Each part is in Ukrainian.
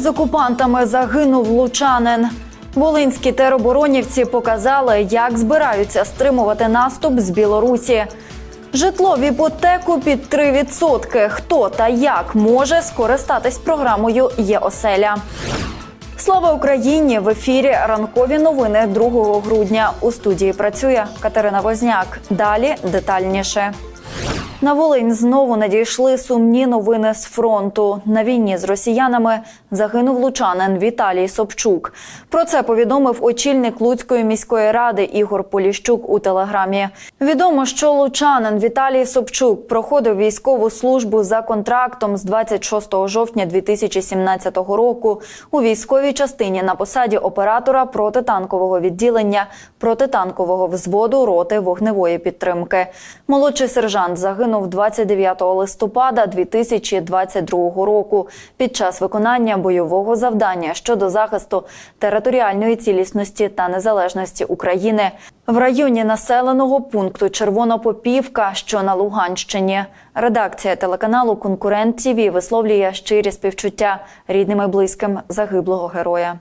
З окупантами загинув лучанин. Волинські тероборонівці показали, як збираються стримувати наступ з Білорусі. Житло в іпотеку під 3%. Хто та як може скористатись програмою Є оселя. Слава Україні! В ефірі ранкові новини 2 грудня. У студії працює Катерина Возняк. Далі детальніше. На Волинь знову надійшли сумні новини з фронту. На війні з росіянами загинув лучанин Віталій Собчук. Про це повідомив очільник Луцької міської ради Ігор Поліщук у телеграмі. Відомо, що лучанин Віталій Собчук проходив військову службу за контрактом з 26 жовтня 2017 року у військовій частині на посаді оператора протитанкового відділення протитанкового взводу роти вогневої підтримки. Молодший сержант загинув 29 листопада 2022 року під час виконання бойового завдання щодо захисту територіальної цілісності та незалежності України в районі населеного пункту Червонопопівка, що на Луганщині. Редакція телеканалу Конкурент ТІВІ висловлює щирі співчуття рідним і близьким загиблого героя.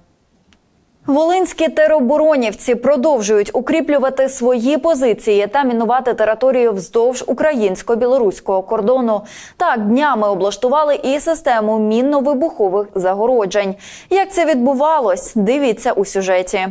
Волинські тероборонівці продовжують укріплювати свої позиції та мінувати територію вздовж українсько-білоруського кордону. Так днями облаштували і систему мінно-вибухових загороджень. Як це відбувалось? Дивіться у сюжеті.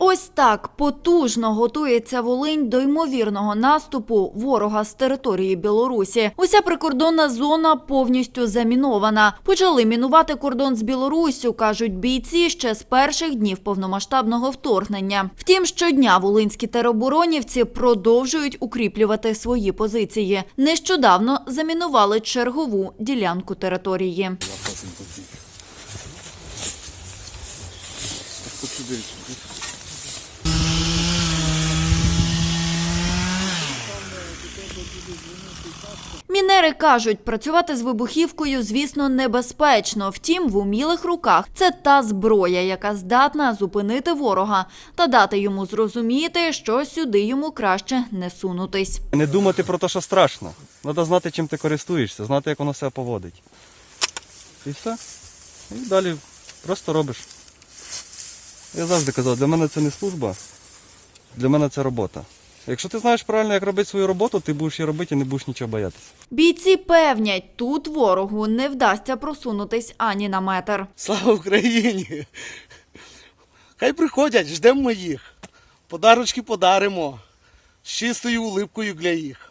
Ось так потужно готується Волинь до ймовірного наступу ворога з території Білорусі. Уся прикордонна зона повністю замінована. Почали мінувати кордон з Білоруссю, кажуть бійці ще з перших днів повномасштабного вторгнення. Втім, щодня волинські тероборонівці продовжують укріплювати свої позиції. Нещодавно замінували чергову ділянку території. Мінери кажуть, працювати з вибухівкою, звісно, небезпечно. Втім, в умілих руках це та зброя, яка здатна зупинити ворога та дати йому зрозуміти, що сюди йому краще не сунутись. Не думати про те, що страшно. Треба знати, чим ти користуєшся, знати, як воно себе поводить. І все. І далі просто робиш. Я завжди казав, для мене це не служба, для мене це робота. Якщо ти знаєш правильно, як робити свою роботу, ти будеш її робити і не будеш нічого боятися. Бійці певнять, тут ворогу не вдасться просунутись ані на метр. Слава Україні! Хай приходять, ждемо їх. Подарочки подаримо з чистою улипкою для їх.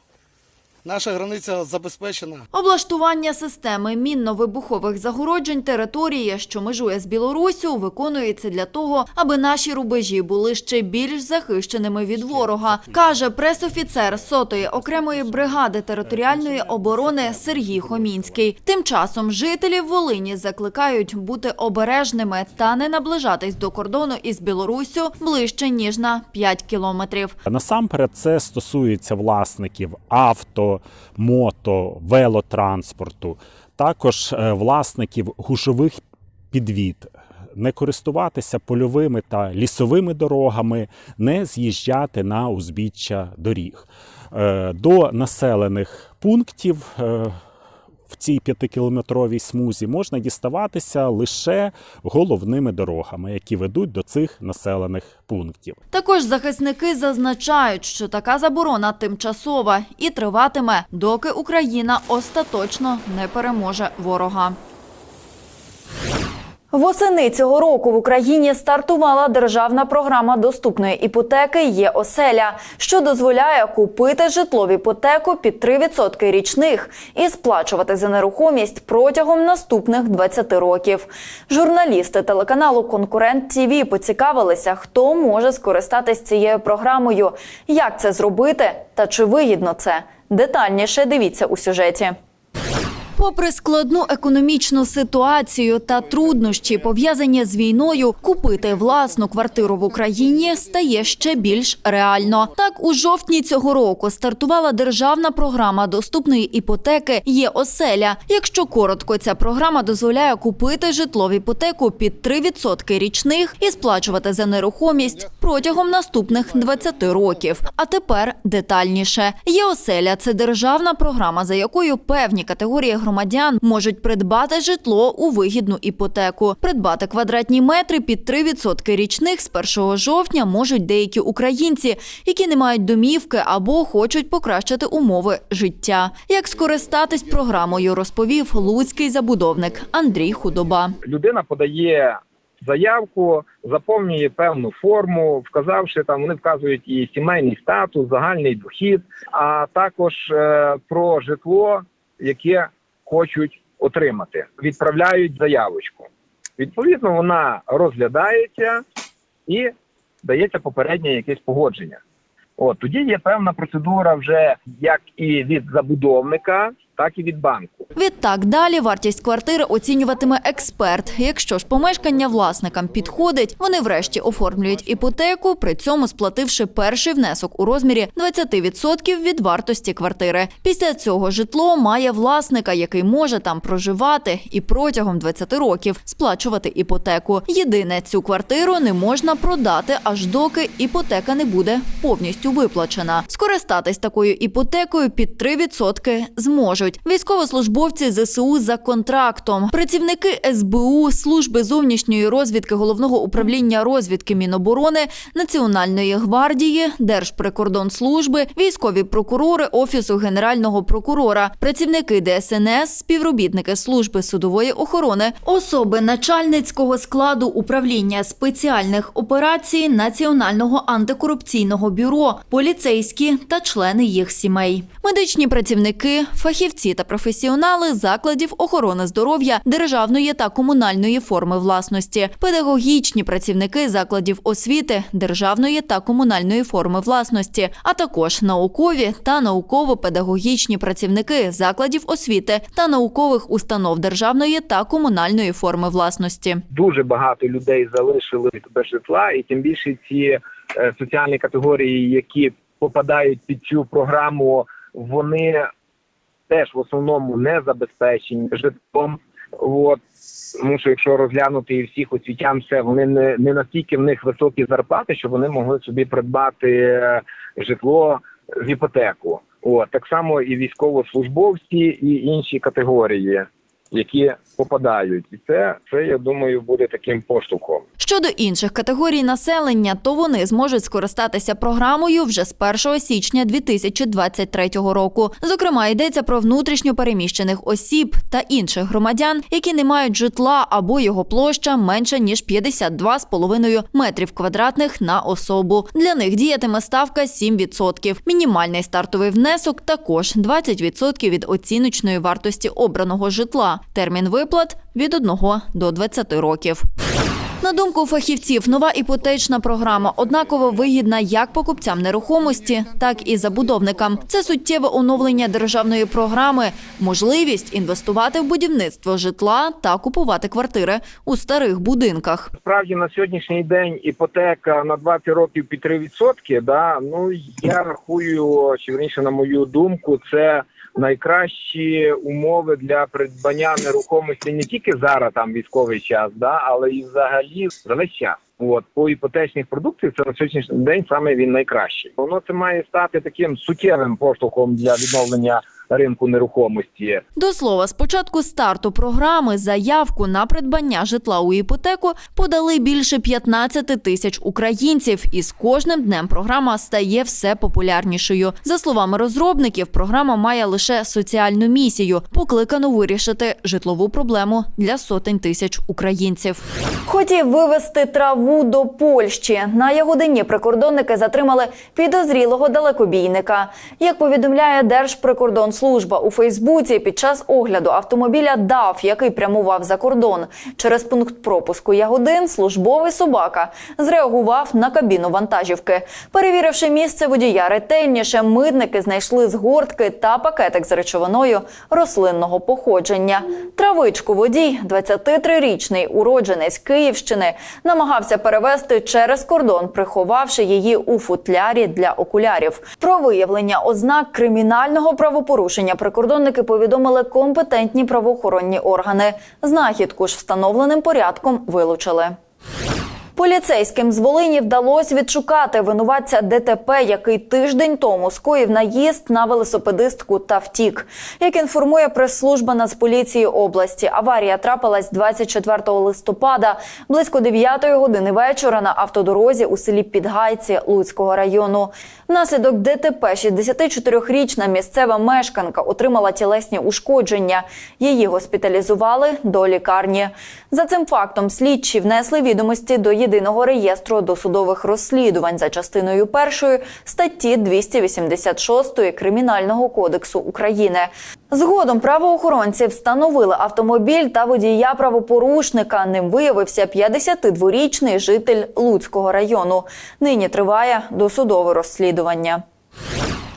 Наша границя забезпечена. Облаштування системи мінно-вибухових загороджень території, що межує з Білоруссю, виконується для того, аби наші рубежі були ще більш захищеними від ворога, каже пресофіцер сотої окремої бригади територіальної оборони Сергій Хомінський. Тим часом жителів Волині закликають бути обережними та не наближатись до кордону із Білоруссю ближче ніж на 5 кілометрів. Насамперед, це стосується власників авто, мото, велотранспорту, також е, власників гушових підвід. Не користуватися польовими та лісовими дорогами, не з'їжджати на узбіччя доріг. Е, До населених пунктів е, в цій п'ятикілометровій смузі можна діставатися лише головними дорогами, які ведуть до цих населених пунктів. Також захисники зазначають, що така заборона тимчасова і триватиме, доки Україна остаточно не переможе ворога. Восени цього року в Україні стартувала державна програма доступної іпотеки «Є оселя», що дозволяє купити житло в іпотеку під 3% річних і сплачувати за нерухомість протягом наступних 20 років. Журналісти телеканалу Конкурент ТІВІ поцікавилися, хто може скористатись цією програмою, як це зробити та чи вигідно це. Детальніше дивіться у сюжеті. Попри складну економічну ситуацію та труднощі, пов'язані з війною, купити власну квартиру в Україні стає ще більш реально. Так, у жовтні цього року стартувала державна програма доступної іпотеки «Є оселя». Якщо коротко, ця програма дозволяє купити житло в іпотеку під 3% річних і сплачувати за нерухомість протягом наступних 20 років. А тепер детальніше. «Є оселя» – це державна програма, за якою певні категорії громадян можуть придбати житло у вигідну іпотеку. Придбати квадратні метри під 3% річних з 1 жовтня можуть деякі українці, які не мають домівки або хочуть покращити умови життя. Як скористатись програмою, розповів луцький забудовник Андрій Худоба. людина подає заявку, заповнює певну форму, вказавши там, вони вказують і сімейний статус, загальний дохід, а також е, про житло, яке хочуть отримати. Відправляють заявочку. Відповідно, вона розглядається і дається попереднє якесь погодження. От тоді є певна процедура вже як і від забудовника, так і від банку. Відтак далі вартість квартири оцінюватиме експерт. Якщо ж помешкання власникам підходить, вони врешті оформлюють іпотеку, при цьому сплативши перший внесок у розмірі 20% від вартості квартири. Після цього житло має власника, який може там проживати і протягом 20 років сплачувати іпотеку. Єдине, цю квартиру не можна продати, аж доки іпотека не буде повністю виплачена. Скористатись такою іпотекою під 3% зможуть військовослужбовці ЗСУ за контрактом, працівники СБУ, служби зовнішньої розвідки головного управління розвідки Міноборони, Національної гвардії, Держприкордонслужби, військові прокурори Офісу Генерального прокурора, працівники ДСНС, співробітники служби судової охорони, особи начальницького складу управління спеціальних операцій Національного антикорупційного бюро, поліцейські та члени їх сімей, медичні працівники, фахівці та професіонали закладів охорони здоров'я державної та комунальної форми власності, педагогічні працівники закладів освіти державної та комунальної форми власності, а також наукові та науково-педагогічні працівники закладів освіти та наукових установ державної та комунальної форми власності. дуже багато людей залишили без житла, і тим більше ці е, соціальні категорії, які попадають під цю програму, вони теж в основному не забезпечені житлом. От тому що якщо розглянути і всіх освітян, все вони не, не настільки в них високі зарплати, що вони могли собі придбати е, житло з іпотеку. От так само і військовослужбовці, і інші категорії, які попадають, і це, це я думаю, буде таким поштовхом. Щодо інших категорій населення, то вони зможуть скористатися програмою вже з 1 січня 2023 року. Зокрема, йдеться про внутрішньо переміщених осіб та інших громадян, які не мають житла або його площа менша ніж 52,5 метрів квадратних на особу. Для них діятиме ставка 7%. Мінімальний стартовий внесок також 20% від оціночної вартості обраного житла. Термін виплат від 1 до 20 років. На думку фахівців, нова іпотечна програма однаково вигідна як покупцям нерухомості, так і забудовникам. Це суттєве оновлення державної програми, можливість інвестувати в будівництво житла та купувати квартири у старих будинках. Справді на сьогоднішній день іпотека на 20 років під 3%, да, ну я рахую, чи верніше, на мою думку, це найкращі умови для придбання нерухомості не тільки зараз там військовий час, да, але і взагалі за весь час. От по іпотечних продукціях це на сьогоднішній день саме він найкращий. Воно це має стати таким суттєвим поштовхом для відновлення ринку нерухомості. До слова, з початку старту програми заявку на придбання житла у іпотеку подали більше 15 тисяч українців, і з кожним днем програма стає все популярнішою. За словами розробників, програма має лише соціальну місію, покликану вирішити житлову проблему для сотень тисяч українців. Хотів вивезти траву до Польщі. На Ягодині прикордонники затримали підозрілого далекобійника. Як повідомляє Держприкордонслужба, Держприкордонслужба у Фейсбуці під час огляду автомобіля ДАФ, який прямував за кордон через пункт пропуску Ягодин, службовий собака зреагував на кабіну вантажівки. Перевіривши місце водія ретельніше, митники знайшли згортки та пакетик з речовиною рослинного походження. Травичку водій, 23-річний уродженець Київщини, намагався перевезти через кордон, приховавши її у футлярі для окулярів. Про виявлення ознак кримінального правопорушення прикордонники повідомили компетентні правоохоронні органи. Знахідку ж встановленим порядком вилучили. Поліцейським з Волині вдалося відшукати винуватця ДТП, який тиждень тому скоїв наїзд на велосипедистку та втік. Як інформує прес-служба Нацполіції області, аварія трапилась 24 листопада близько 9 години вечора на автодорозі у селі Підгайці Луцького району. Внаслідок ДТП 64-річна місцева мешканка отримала тілесні ушкодження. Її госпіталізували до лікарні. За цим фактом слідчі внесли відомості до єдиного реєстру досудових розслідувань за частиною першої статті 286 Кримінального кодексу України. Згодом правоохоронці встановили автомобіль та водія правопорушника. Ним виявився 52-річний житель Луцького району. Нині триває досудове розслідування.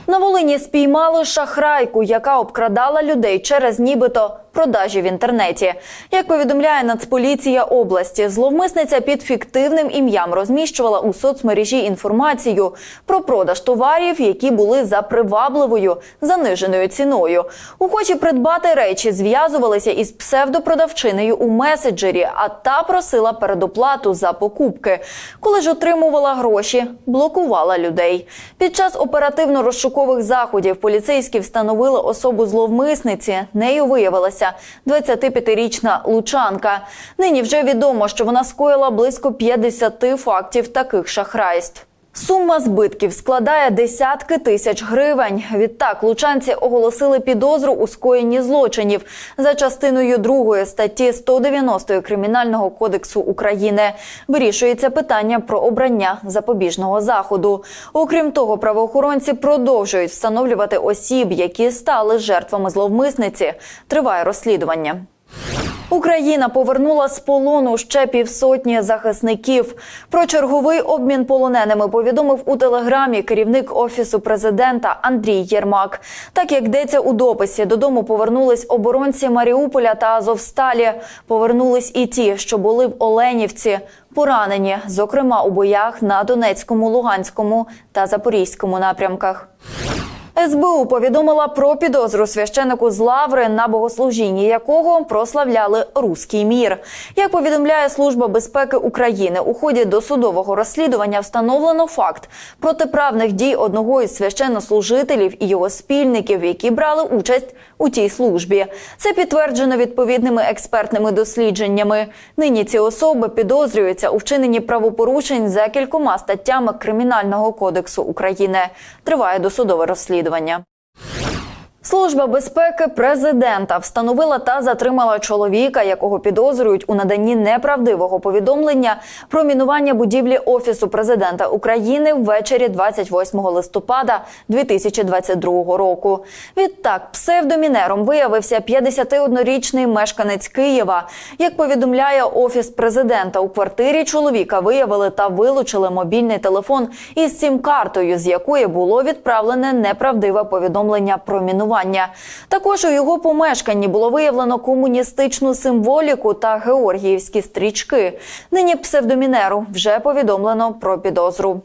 На Волині спіймали шахрайку, яка обкрадала людей через нібито продажі в інтернеті. Як повідомляє Нацполіція області, зловмисниця під фіктивним ім'ям розміщувала у соцмережі інформацію про продаж товарів, які були за привабливою заниженою ціною. Охочі придбати речі зв'язувалися із псевдопродавчинею у меседжері, а та просила передоплату за покупки. Коли ж отримувала гроші, блокувала людей. Під час оперативно-розшукових заходів поліцейські встановили особу зловмисниці. Нею виявилася 25-річна лучанка. Нині вже відомо, що вона скоїла близько 50 фактів таких шахрайств. Сума збитків складає десятки тисяч гривень. Відтак лучанці оголосили підозру у скоєнні злочинів за частиною 2 статті 190 Кримінального кодексу України. Вирішується питання про обрання запобіжного заходу. Окрім того, правоохоронці продовжують встановлювати осіб, які стали жертвами зловмисниці. Триває розслідування. Україна повернула з полону ще півсотні захисників. Про черговий обмін полоненими повідомив у телеграмі керівник офісу президента Андрій Єрмак. Так як йдеться у дописі, додому повернулись оборонці Маріуполя та Азовсталі. Повернулись і ті, що були в Оленівці. Поранені, зокрема у боях на Донецькому, Луганському та Запорізькому напрямках. СБУ повідомила про підозру священику з Лаври, на богослужінні якого прославляли руський мір. Як повідомляє Служба безпеки України, у ході досудового розслідування встановлено факт протиправних дій одного із священнослужителів і його спільників, які брали участь у тій службі. Це підтверджено відповідними експертними дослідженнями. Нині ці особи підозрюються у вчиненні правопорушень за кількома статтями Кримінального кодексу України. Триває досудове розслідування розслідування. Служба безпеки президента встановила та затримала чоловіка, якого підозрюють у наданні неправдивого повідомлення про мінування будівлі офісу президента України ввечері 28 листопада 2022 року. Відтак, псевдомінером виявився 51-річний мешканець Києва. Як повідомляє офіс президента, у квартирі чоловіка виявили та вилучили мобільний телефон із сім-картою, з якої було відправлене неправдиве повідомлення про мінування. Також у його помешканні було виявлено комуністичну символіку та георгіївські стрічки. Нині псевдомінеру вже повідомлено про підозру.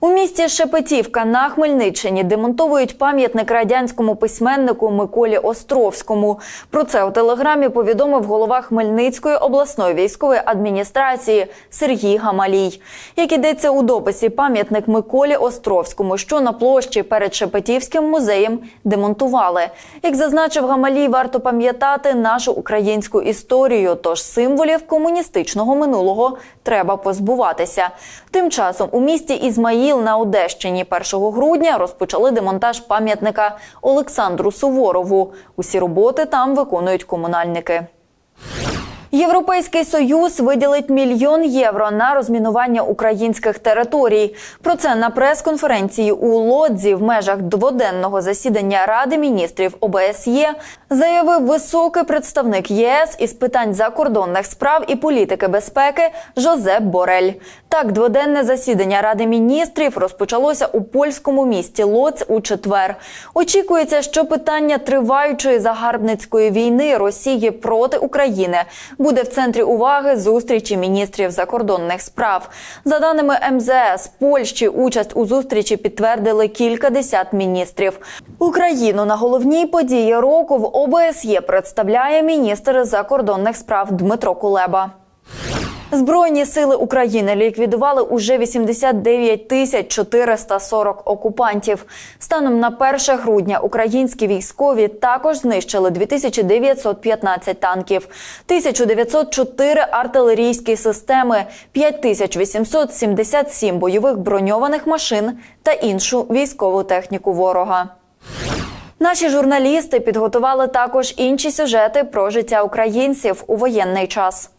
У місті Шепетівка на Хмельниччині демонтовують пам'ятник радянському письменнику Миколі Островському. Про це у телеграмі повідомив голова Хмельницької обласної військової адміністрації Сергій Гамалій. Як ідеться у дописі, пам'ятник Миколі Островському, що на площі перед Шепетівським музеєм демонтували. Як зазначив Гамалій, варто пам'ятати нашу українську історію, тож символів комуністичного минулого треба позбуватися. Тим часом у місті Ізмаїл на Одещині 1 грудня розпочали демонтаж пам'ятника Олександру Суворову. Усі роботи там виконують комунальники. Європейський союз виділить мільйон євро на розмінування українських територій. Про це на прес-конференції у Лодзі в межах дводенного засідання Ради міністрів ОБСЄ заявив високий представник ЄС із питань закордонних справ і політики безпеки Жозеп Борель. Так, дводенне засідання Ради міністрів розпочалося у польському місті Лоц у четвер. Очікується, що питання триваючої загарбницької війни Росії проти України буде в центрі уваги зустрічі міністрів закордонних справ. За даними МЗС Польщі, участь у зустрічі підтвердили кілька десят міністрів. Україну на головній події року в ОБСЄ представляє міністр закордонних справ Дмитро Кулеба. Збройні сили України ліквідували уже 89 тисяч 440 окупантів. Станом на 1 грудня українські військові також знищили 2915 танків, 1904 артилерійські системи, 5877 бойових броньованих машин та іншу військову техніку ворога. Наші журналісти підготували також інші сюжети про життя українців у воєнний час.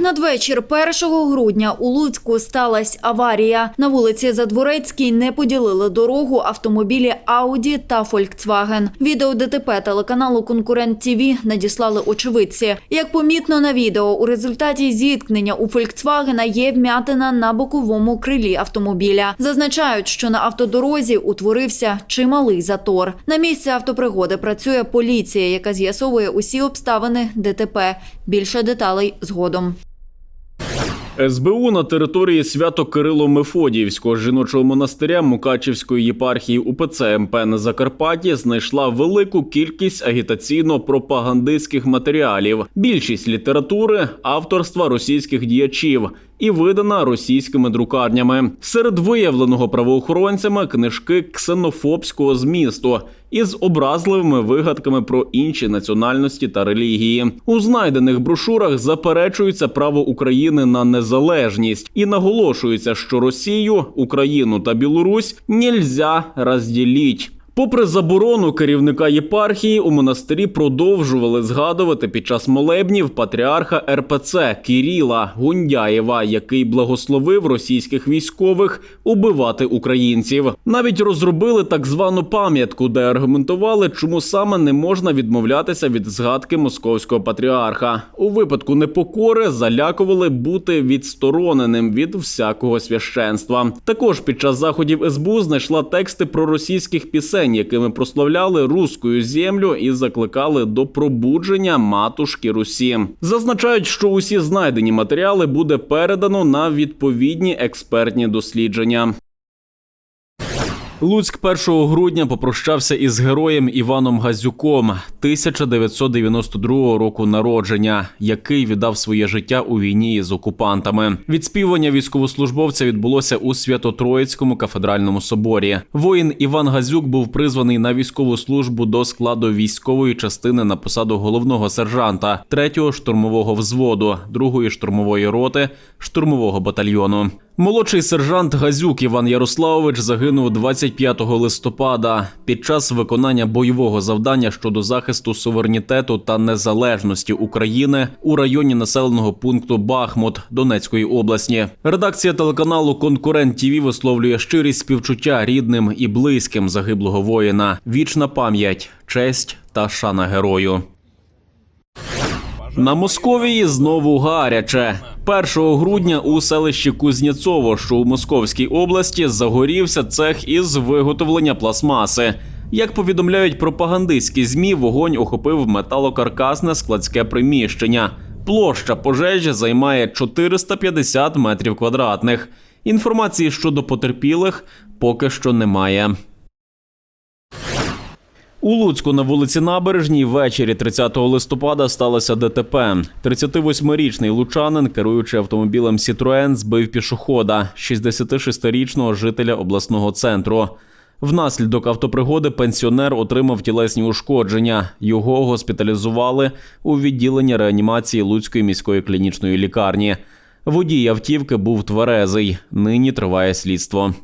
Надвечір 1 грудня у Луцьку сталася аварія. На вулиці Задворецькій не поділили дорогу автомобілі Ауді та Фольксваген. Відео ДТП телеканалу Конкурент ТІВІ надіслали очевидці. Як помітно на відео, у результаті зіткнення у Фольксвагена є вмятина на боковому крилі автомобіля. Зазначають, що на автодорозі утворився чималий затор. На місці автопригоди працює поліція, яка з'ясовує усі обставини ДТП. Більше деталей згодом. СБУ на території Свято-Кирило-Мефодіївського жіночого монастиря Мукачівської єпархії УПЦ МП на Закарпатті знайшла велику кількість агітаційно-пропагандистських матеріалів, більшість літератури авторства російських діячів і видана російськими друкарнями. Серед виявленого правоохоронцями книжки ксенофобського змісту із образливими вигадками про інші національності та релігії. У знайдених брошурах заперечується право України на незалежність і наголошується, що Росію, Україну та Білорусь нельзя розділіть. Попри заборону керівника єпархії, у монастирі продовжували згадувати під час молебнів патріарха РПЦ Кіріла Гундяєва, який благословив російських військових убивати українців. Навіть розробили так звану пам'ятку, де аргументували, чому саме не можна відмовлятися від згадки московського патріарха. У випадку непокори залякували бути відстороненим від всякого священства. Також під час заходів СБУ знайшла тексти про російських пісень, якими прославляли руську землю і закликали до пробудження матушки Русі. Зазначають, що усі знайдені матеріали буде передано на відповідні експертні дослідження. Луцьк 1 грудня попрощався із героєм Іваном Газюком 1992 року народження, який віддав своє життя у війні з окупантами. Відспівання військовослужбовця відбулося у Свято-Троїцькому кафедральному соборі. Воїн Іван Газюк був призваний на військову службу до складу військової частини на посаду головного сержанта 3-го штурмового взводу, 2-ї штурмової роти, штурмового батальйону. Молодший сержант Газюк Іван Ярославович загинув 25 листопада під час виконання бойового завдання щодо захисту суверенітету та незалежності України у районі населеного пункту Бахмут Донецької області. Редакція телеканалу Конкурент ТІВІ висловлює щирість співчуття рідним і близьким загиблого воїна. Вічна пам'ять, честь та шана герою. На Московії знову гаряче. 1 грудня у селищі Кузнєцово, що у Московській області, загорівся цех із виготовлення пластмаси. Як повідомляють пропагандистські змі, вогонь охопив металокаркасне складське приміщення. Площа пожежі займає 450 метрів квадратних. Інформації щодо потерпілих поки що немає. У Луцьку на вулиці Набережній ввечері 30 листопада сталося ДТП. 38-річний лучанин, керуючи автомобілем Citroen, збив пішохода, 66-річного жителя обласного центру. Внаслідок автопригоди пенсіонер отримав тілесні ушкодження. Його госпіталізували у відділенні реанімації Луцької міської клінічної лікарні. Водій автівки був тверезий. Нині триває слідство.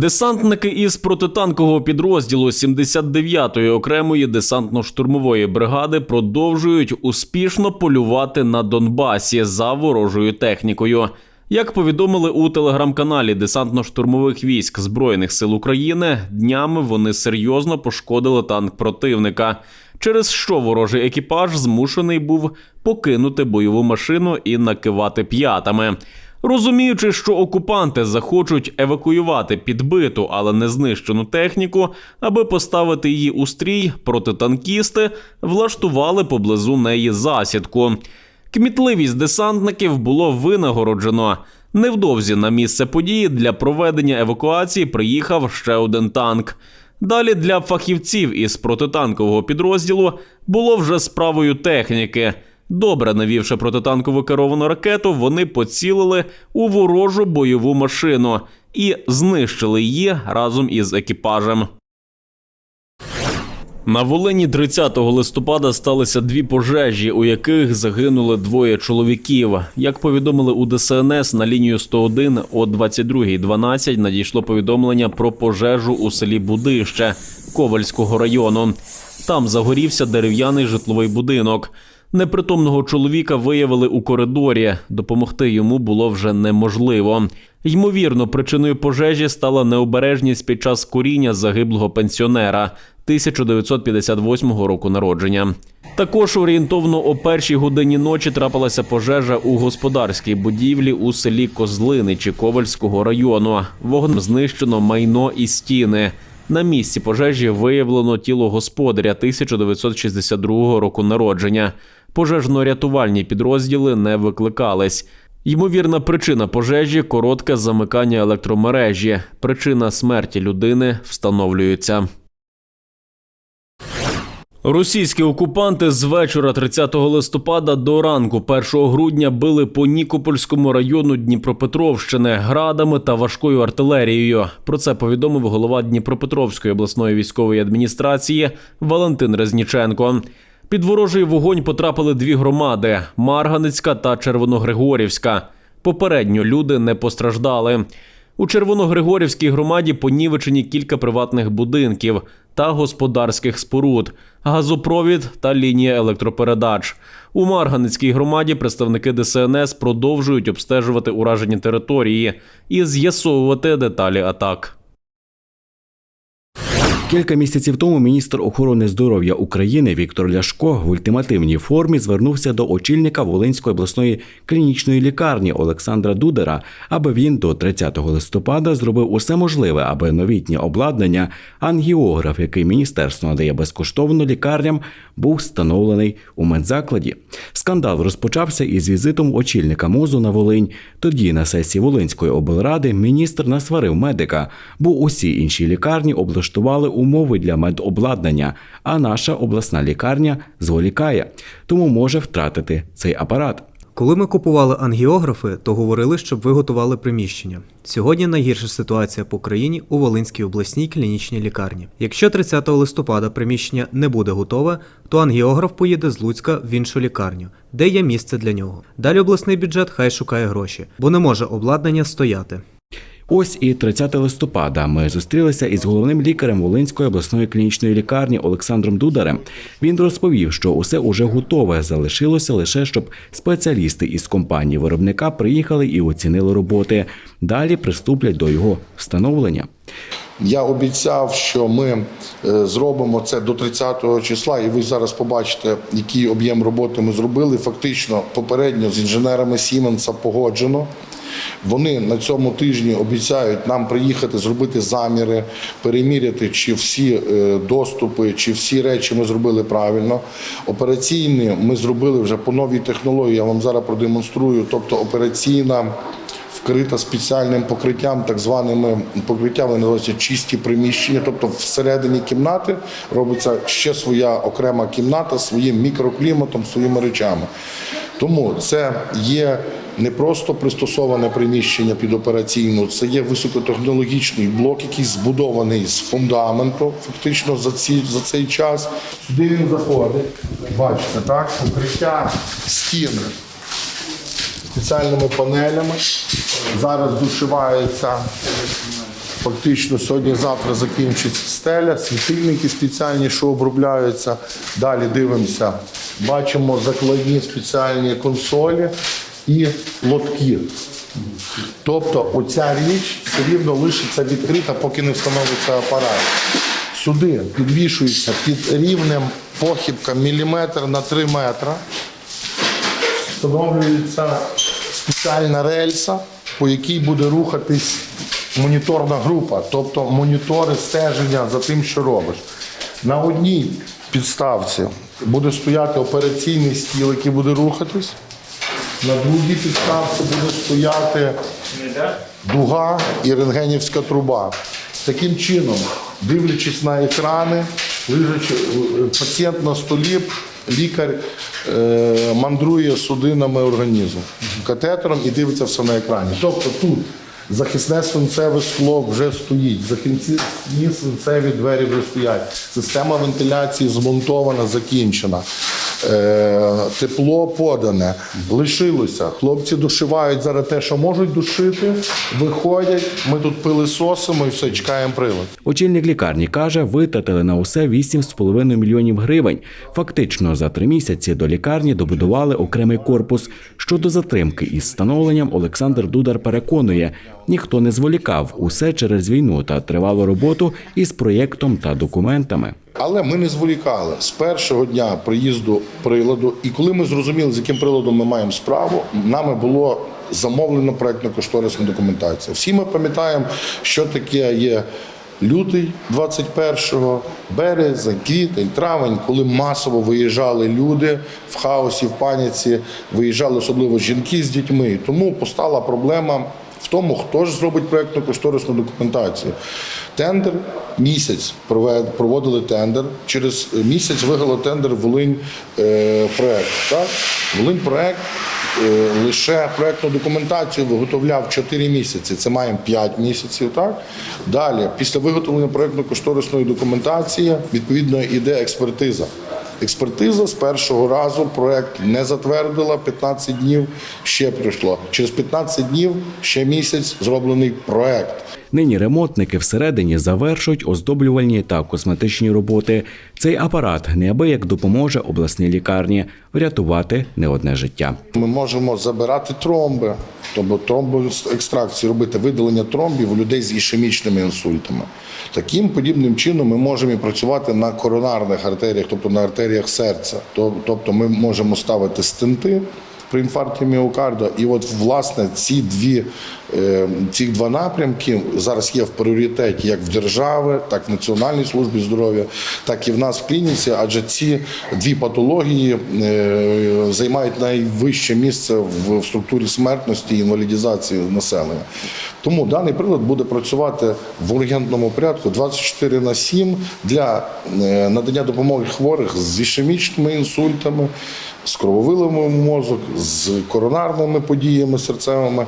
Десантники із протитанкового підрозділу 79-ї окремої десантно-штурмової бригади продовжують успішно полювати на Донбасі за ворожою технікою. Як повідомили у телеграм-каналі десантно-штурмових військ Збройних сил України, днями вони серйозно пошкодили танк противника, через що ворожий екіпаж змушений був покинути бойову машину і накивати п'ятами. Розуміючи, що окупанти захочуть евакуювати підбиту, але не знищену техніку, аби поставити її у стрій, протитанкісти влаштували поблизу неї засідку. Кмітливість десантників було винагороджено. Невдовзі на місце події для проведення евакуації приїхав ще один танк. Далі для фахівців із протитанкового підрозділу було вже справою техніки. Добре навівши протитанкову керовану ракету, вони поцілили у ворожу бойову машину і знищили її разом із екіпажем. На Волині 30 листопада сталися дві пожежі, у яких загинули двоє чоловіків. Як повідомили у ДСНС на лінію 101 о 22.12 надійшло повідомлення про пожежу у селі Будище Ковальського району. Там загорівся дерев'яний житловий будинок. Непритомного чоловіка виявили у коридорі. Допомогти йому було вже неможливо. Ймовірно, причиною пожежі стала необережність під час куріння загиблого пенсіонера 1958 року народження. Також орієнтовно о першій годині ночі трапилася пожежа у господарській будівлі у селі Козлиничі Ковальського району. Вогнем знищено майно і стіни. На місці пожежі виявлено тіло господаря 1962 року народження. Пожежно-рятувальні підрозділи не викликались. Ймовірна причина пожежі коротке замикання електромережі. Причина смерті людини встановлюється. Російські окупанти з вечора 30 листопада до ранку 1 грудня били по Нікопольському району Дніпропетровщини градами та важкою артилерією. Про це повідомив голова Дніпропетровської обласної військової адміністрації Валентин Резніченко. Під ворожий вогонь потрапили дві громади Марганицька та Червоногригорівська. Попередньо люди не постраждали. У Червоногригорівській громаді понівечені кілька приватних будинків та господарських споруд, газопровід та лінія електропередач. У Марганицькій громаді представники ДСНС продовжують обстежувати уражені території і з'ясовувати деталі атак. Кілька місяців тому міністр охорони здоров'я України Віктор Ляшко в ультимативній формі звернувся до очільника Волинської обласної клінічної лікарні Олександра Дудера, аби він до 30 листопада зробив усе можливе, аби новітнє обладнання, ангіограф, який міністерство надає безкоштовно лікарням, був встановлений у медзакладі. Скандал розпочався із візитом очільника МОЗу на Волинь. Тоді на сесії Волинської облради міністр насварив медика, бо усі інші лікарні облаштували умови для медобладнання, а наша обласна лікарня зволікає, тому може втратити цей апарат. Коли ми купували ангіографи, то говорили, щоб ви готували приміщення. Сьогодні найгірша ситуація по країні у Волинській обласній клінічній лікарні. Якщо 30 листопада приміщення не буде готове, то ангіограф поїде з Луцька в іншу лікарню, де є місце для нього. Далі обласний бюджет хай шукає гроші, бо не може обладнання стояти. Ось і 30 листопада ми зустрілися із головним лікарем Волинської обласної клінічної лікарні Олександром Дударем. Він розповів, що усе уже готове. Залишилося лише, щоб спеціалісти із компанії виробника приїхали і оцінили роботи. Далі приступлять до його встановлення. Я обіцяв, що ми е, зробимо це до 30 числа, і ви зараз побачите, який об'єм роботи ми зробили. Фактично, попередньо з інженерами Сіменса погоджено. Вони на цьому тижні обіцяють нам приїхати, зробити заміри, переміряти, чи всі е, доступи, чи всі речі ми зробили правильно. Операційні ми зробили вже по новій технології. Я вам зараз продемонструю. Тобто операційна вкрита спеціальним покриттям, так званими покриттями називаються чисті приміщення. Тобто всередині кімнати робиться ще своя окрема кімната своїм мікрокліматом, своїми речами. Тому це є не просто пристосоване приміщення під операційну, це є високотехнологічний блок, який збудований з фундаменту, фактично за, ці, за цей час. Сюди він заходить. Бачите, так? Покриття стін спеціальними панелями. Зараз душивається Фактично сьогодні-завтра закінчиться стеля, світильники спеціальні, що обробляються. Далі дивимося, бачимо закладні спеціальні консолі і лотки. Тобто оця річ все рівно лишиться відкрита, поки не встановиться апарат. Сюди підвішується під рівнем похибка міліметр на 3 метра. Встановлюється спеціальна рельса, по якій буде рухатись моніторна група, тобто монітори стеження за тим, що робиш. На одній підставці буде стояти операційний стіл, який буде рухатись. На другій підставці буде стояти дуга і рентгенівська труба. Таким чином, дивлячись на екрани, лежачи, е, пацієнт на столі, лікар е, мандрує судинами організму катетером і дивиться все на екрані. Тобто тут захисне свинцеве скло вже стоїть, захисні свинцеві двері вже стоять. Система вентиляції змонтована, закінчена. Е, тепло подане, лишилося. Хлопці дошивають зараз те, що можуть душити, виходять. Ми тут пилисосимо і все, чекаємо прилад. Очільник лікарні каже, витратили на усе 8,5 мільйонів гривень. Фактично за три місяці до лікарні добудували окремий корпус. Щодо затримки із встановленням, Олександр Дудар переконує, ніхто не зволікав усе через війну та тривалу роботу із проєктом та документами. Але ми не зволікали з першого дня приїзду приладу. І коли ми зрозуміли, з яким приладом ми маємо справу, нами було замовлено проектно-кошторисну документацію. Всі ми пам'ятаємо, що таке є лютий 21-го, березень, квітень, травень, коли масово виїжджали люди в хаосі, в паніці, виїжджали особливо жінки з дітьми. Тому постала проблема в тому, хто ж зробить проєктну кошторисну документацію. Тендер місяць проводили тендер. Через місяць виграло тендер Волинь е, проект. Так? Волинь проект е, лише проєктну документацію виготовляв 4 місяці. Це маємо 5 місяців. Так? Далі, після виготовлення проєктно-кошторисної документації, відповідно, йде експертиза. Експертиза з першого разу проект не затвердила 15 днів. Ще прийшло. Через 15 днів ще місяць зроблений проект. Нині ремонтники всередині завершують оздоблювальні та косметичні роботи. Цей апарат неабияк допоможе обласній лікарні врятувати не одне життя. Ми можемо забирати тромби, тобто тромбоекстракцію, робити видалення тромбів у людей з ішемічними інсультами. Таким подібним чином ми можемо і працювати на коронарних артеріях, тобто на артеріях серця. Тобто ми можемо ставити стенти при інфаркті міокарда. І от власне ці дві е, ці два напрямки зараз є в пріоритеті як в держави, так і в Національній службі здоров'я, так і в нас в клініці, адже ці дві патології е, займають найвище місце в структурі смертності і інвалідізації населення. Тому даний прилад буде працювати в ургентному порядку 24 на 7 для е, надання допомоги хворих з ішемічними інсультами, з крововилами мозок, з коронарними подіями серцевими.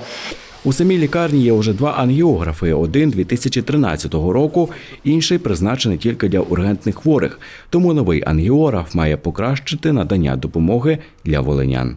У самій лікарні є вже два ангіографи: один 2013 року, інший призначений тільки для ургентних хворих. Тому новий ангіограф має покращити надання допомоги для волинян.